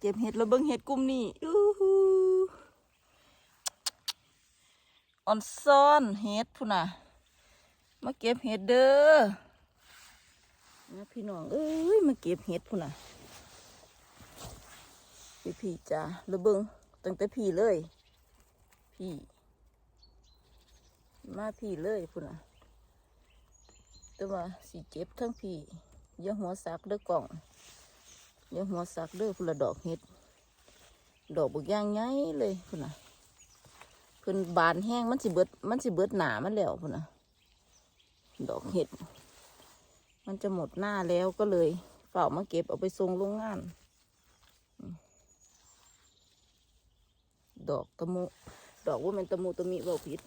เก็บเห็ดแล้วเบิ่งเห็ดกลุ่มนี้อู้หูออนซ่อนเห็ดพุ่นน่ะ มาเก็บเห็ดเด้อนะพี่น้องเอ้ยมาเก็บเห็ดพุ่นน่ะพี่พี่จ้าแล้วเบิ่งตั้งแต่พี่เลย พี่ มาพี่เลยพุ่นน่ะแต่ว่าสีเจ็บทั้งพี่อย่าหัวสักเด้อกล่อง อย่าหัวสักเด้อพุ่นละดอกเห็ด ดอกบักย่างไงเลยพุ่นน่ะเพิ่นบานแห้งมันสิเบิด มันสิเบิดหนามันแล้วพุ่นน่ะ ดอกเห็ด มันจะหมดหน้าแล้วก็เลยเฝ้ามาเก็บเอาไปส่งโรงงาน ดอกตะมุดอกว่ามันตะมุตะมิเบาผิด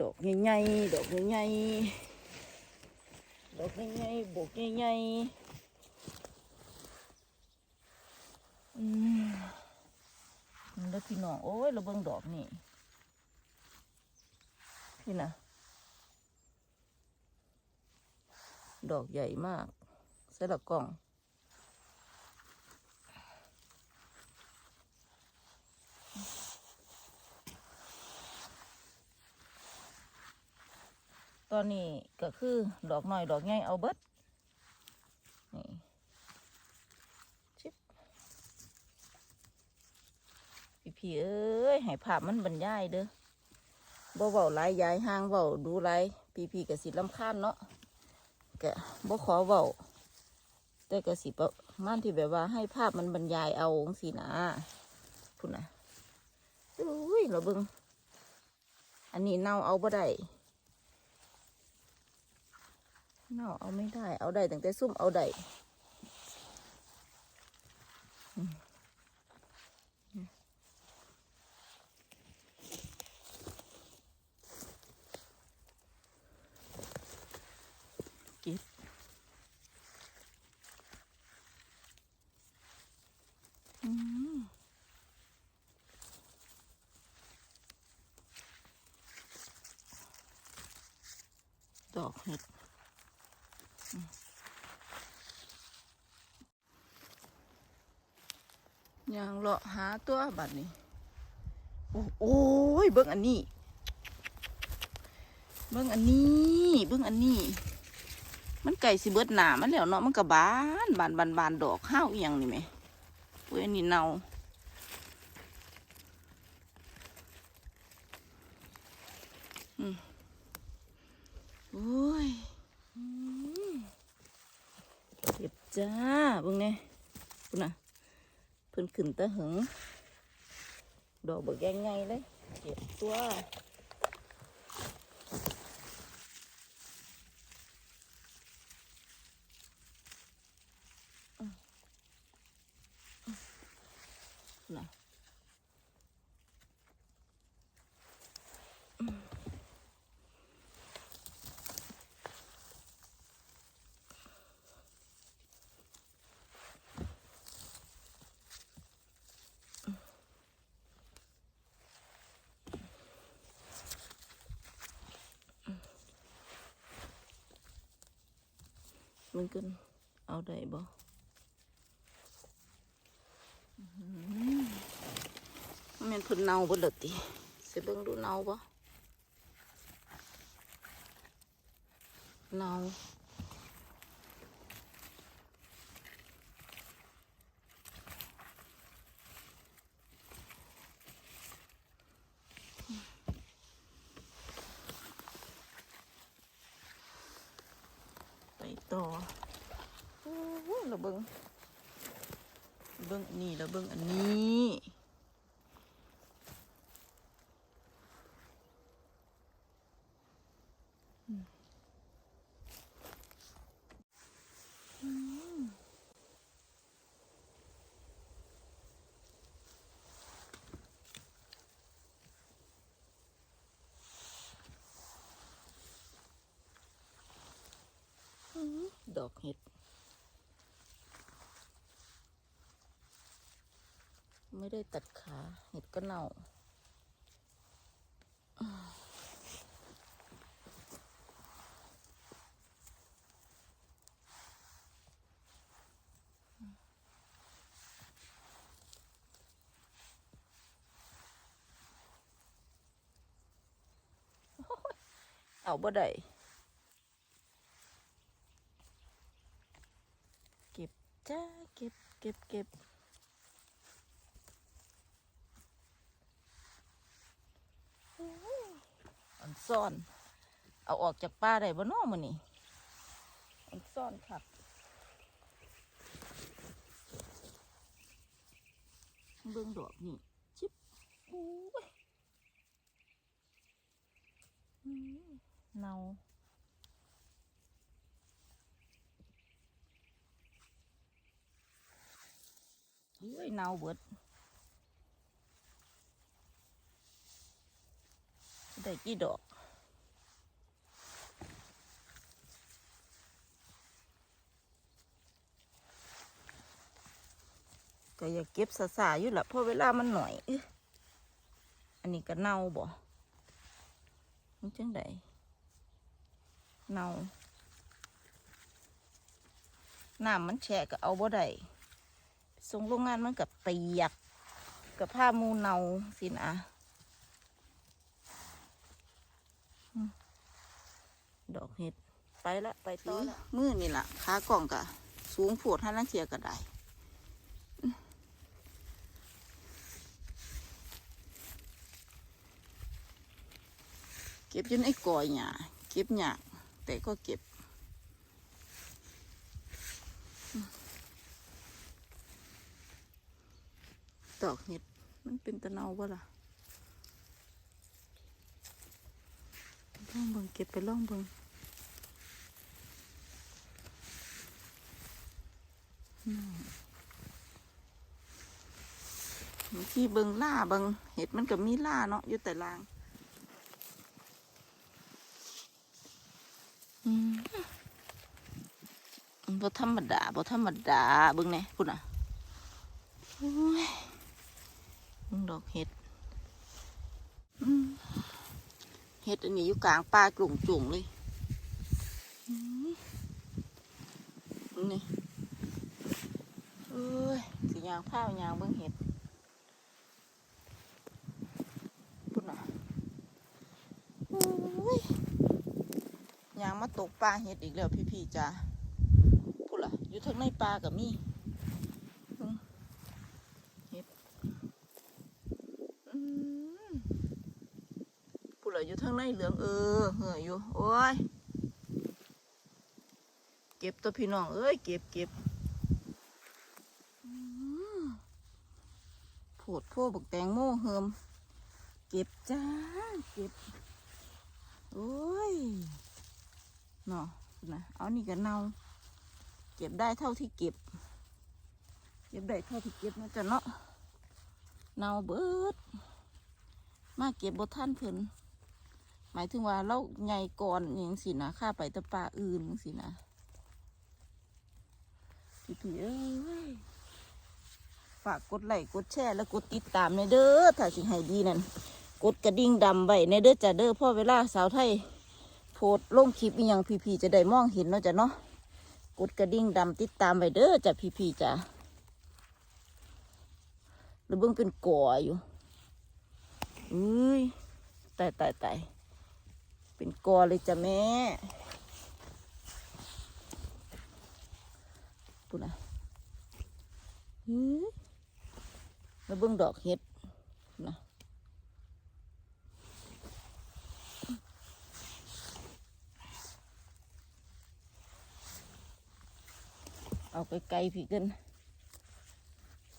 ดอกใหญ่ๆดอกใหญ่ๆดอกใหญ่ๆบกใหญ่ๆ อืมแล้วพี่น้องโอ้ยเราเบิ่งดอกนี่พี่นะดอกใหญ่มากใส่ละกล่องตอนนี้ก็คือดอกหน่อยดอกใหญ่เอาเบิดนี่ชิบ พี่เอ้ยให้ภาพมันบรรยายเด้อบ่เว้าหลายยายห่างเว้าดูหลายพี่พี่ๆก็สิลำคาญเนาะก็บ่ขอเว้าแต่ก็สิประมาณที่แบบว่า ให้ภาพมันบรรยายเอาจังสินะพุ่นนะอุ้ยเราเบิ่งอันนี้เน่าเอาบ่ได้เน่าเอาไม่ได้ เอาได้ตั้งแต่ซุ่มเอาได้อืมเก็บอืมดอกเห็ด ยาง เลาะหาตัวบัดนี้โอ้ยเบิ่งอันนี้ เบิ่งอันนี้ เบิ่งอันนี้ มันไก่สิเบิดหนามันแล้วเนาะมันก็บานบานบานบานดอกข้าวอีหยังนี่ไหมโอ้ยนนี้เนาอืมโอ้ยเก็บจ้าเบิ่งไงคุณน่ะ เพิ่นขึ้นตะหึงดอกบักแยงไงเลยเก็บตัว มันขึ้นเอาได้บ่อื้อหือมันแม่นเพิ่นเน่าบ่เด้อติสิเบิ่งดูเน่าบ่เน่า ต่อโอ้เราเบิ้งเบิ้งอันนี้เราเบิ้งอันนี้ ดอกเห็ด ไม่ได้ตัดขา เห็ดก็เน่าเอาบ่ได้ จ้าเก็บเก็บเก็บอันซ่อน เอาออกจากป่าได้บ่น้อมื้อนี้อันซ่อนครับเบิ่งดอกนี่ชิบโอ้ยเนา เฮ้ยนาเบิดได้กี่ดอกก็อย่าเก็บสาสาอยู่ละเพราะเวลามันหน่อยอันนี้ก็เน่าบ่มันจังไดเน่าน้ำมันแฉะก็เอาบ่ได้ ส่งโรงงานมันกับเปียก กับผ้ามูเนาสินะอืมดอกเห็ดไปละไปต่อละมือนี่ล่ะขากล่องกะสูงโผดท่านังเทียก็ได้เก็บอยู่ในกอยหญ้าเก็บหยาแต่ก็เก็บ ดอกเห็ด มันเป็นตะเนาบ่ล่ะล่องเบิงเก็บไปล่องเบิงบางที่เบิงล่าเบิงเห็ดมันก็มีล่าเนาะอยู่แต่ลางอืมบ่ธรรมดาบ่ธรรมดาเบิ่งแน่พุ่นน่ะโอ้ยเบิ่ งดอกเห็ดเห็ดอันนี้อยู่กลางป่ากลุ่งจุ่งเลยนี่เอ้ยสียางผ้าวยางเบิ่งเห็ดพุ่นน่ะโอ้ยยางมาตกปลาเห็ดอีกแล้วพี่ๆจ้าพูดล่ะอยู่ทั้งในปลากับมีอืมเห็ดอืมพูดล่ะอยู่ทั้ง ในเหลืองเออเหื่อยอยู่ โอ้ย เก็บตัวพี่น้อง เอ้ย เก็บเก็บโผดโพบักแตงโมเฮิม เก็บจ้า เก็บ โอ้ยเนาะนะเอานี่ก็เนาเก็บได้เท่าที่เก็บ เก็บได้เท่าที่เก็บนะจ๊ะเนาะเนาเบิด มาเก็บบท่านเพิ่น มายถึงว่าเราใหญ่ก่อนอย่างสินะข้าไปตะปลาอื่นสินะพี่พี่ๆเอ้ยฝากกดไลค์กดแชร์และกดติดตามในเด้อถ้าสิให้ดีนั่นกดกระดิ่งดำไว้ในเด้อจ้ะเด้อพ่อเวลาสาวไทยโพสลงคลิปอีหยังพี่ๆจะได้มองเห็นเนาะจ้ะเนาะกดกระดิ่งดำติดตามไปเด้อจ้ะพี่ๆจ้ะแล้วเบิ่งเป็นก่ออยู่อุ้ยตายตายตาย เป็นกอเลยจ้ะแม่ปุ่นะอุ้ยแล้วเบิ่งดอกเห็ดนะเอาไปไกลพี่กัน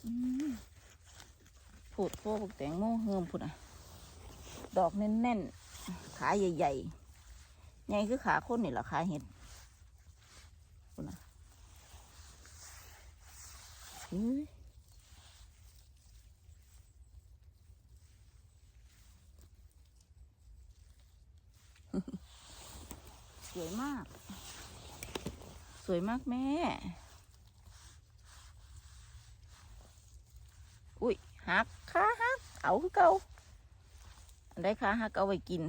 อืมพูดโฟกแตงโมเฮิมพุ่นอะ ดอกแน่นๆ ขาใหญ่ๆ ใหญ่คือขาคนนี่แหละขาเห็ดนะสวยมาก สวยมากแม่ อุ้ยหักขาหักเอาคือเก่า ได้ขาหักเอาไว้กิน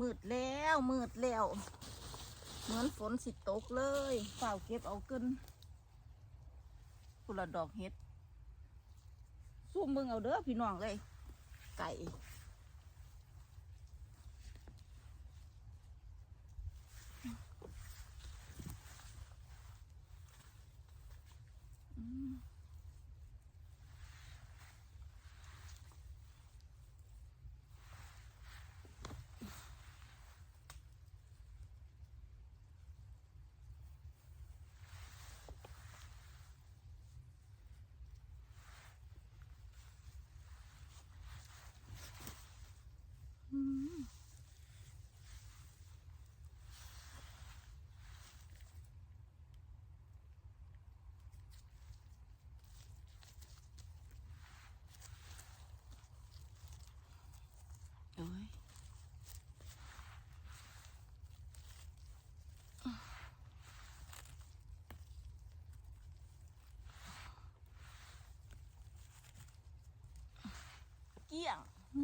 มืดแล้วมืดแล้ว เหมือนฝนสิตกเลยเฝ้าเก็บเอาเกินพุ่นละดอกเห็ดซุ่มเบิ่งเอาเด้อพี่น้องเลยไก่อืม อืมโอ้ยเกี้ยงอื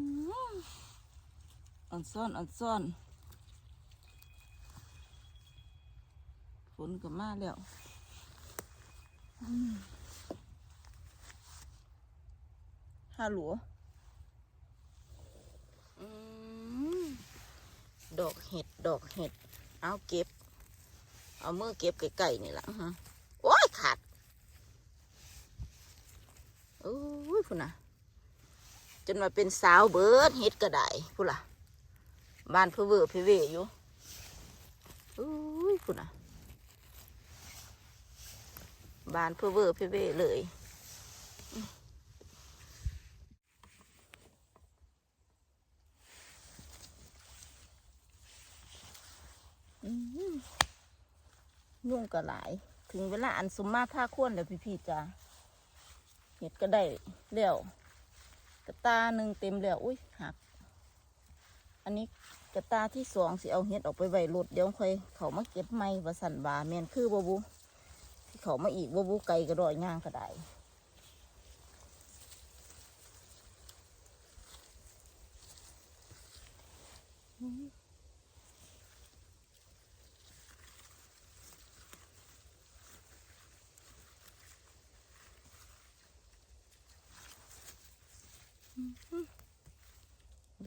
ม อ่อนซ่อนอ่อนซ่อนฝนก็มาแล้วอืมฮัลโหลอืมดอกเห็ด ดอกเห็ด เอาเก็บ เอามือเก็บไก่ๆนี่แหละฮะโอ้ยขาดโอ้ยพุ่นนะจนมาเป็นสาวเบิดเห็ดก็ได้พุ่นล่ะ บ้านเพื่อเวอร์เพื่เวอยู่อุ้ยคุณอะบ้านเพื่อเวอร์เพื่เวเลยยุ่งก็หลาย ถึงเวลาอันสมมาผ้าข้วนแล้วพี่ๆจ้าเห็ดก็ได้แล้วกระตาหนึ่งเต็มแล้วอุ้ยหัก อันนี้กระตาที่สองสิเอาเห็ดออกไปไว้รถเดี๋ยวค่อยเขามาเก็บไม้ว่าสันบาแมนคือบ่บุที่เขามาอีกบ่บุไก่กระดอยย่างก็ได้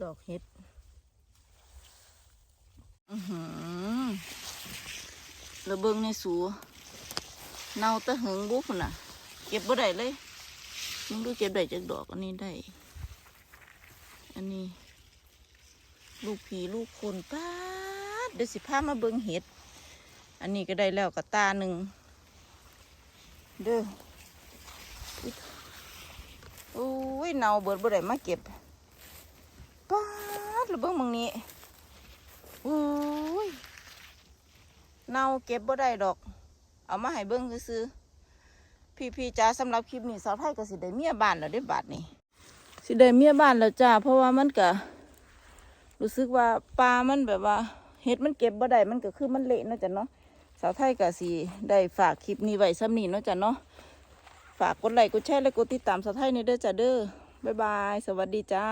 ดอกเห็ด อือหือระเบิงในสูเนาตะหึงบุพุ่นน่ะ เก็บบ่ได้เลยมึงดูเก็บได้จากดอกอันนี้ได้ อันนี้ ลูกผีลูกคนป้าดเดี๋ยวสิพามาเบิงเห็ด อันนี้ก็ได้แล้วกระตาหนึ่งเด้อโอ้ยเนาเบิดบ่ได้มาเก็บป้าดระเบิงมึงนี้ อ้ยเน่าเก็บบ่ได้ดอก เอามาให้เบิ้งซื้อๆพี่ๆจ้าสำหรับคลิปนี้สาวไทยก็สิได้เมียบ้านแล้วได้บาทนี่สิได้เมียบ้านแล้วจ้า เพราะว่ามันก็รู้สึกว่าปลามันแบบว่าเห็ดมันเก็บบ่ได้มันก็คือมันเละเนาะจ้ะเนาะสาวไทยก็สิได้ฝากคลิปนี้ไว้ซ้ำนี้เนาะจ้ะเนาะฝากกดไลค์กดแชร์และกดติดตามสาวไทยในเด้อจ้ะเด้อบ๊ายบาย สวัสดีจ้า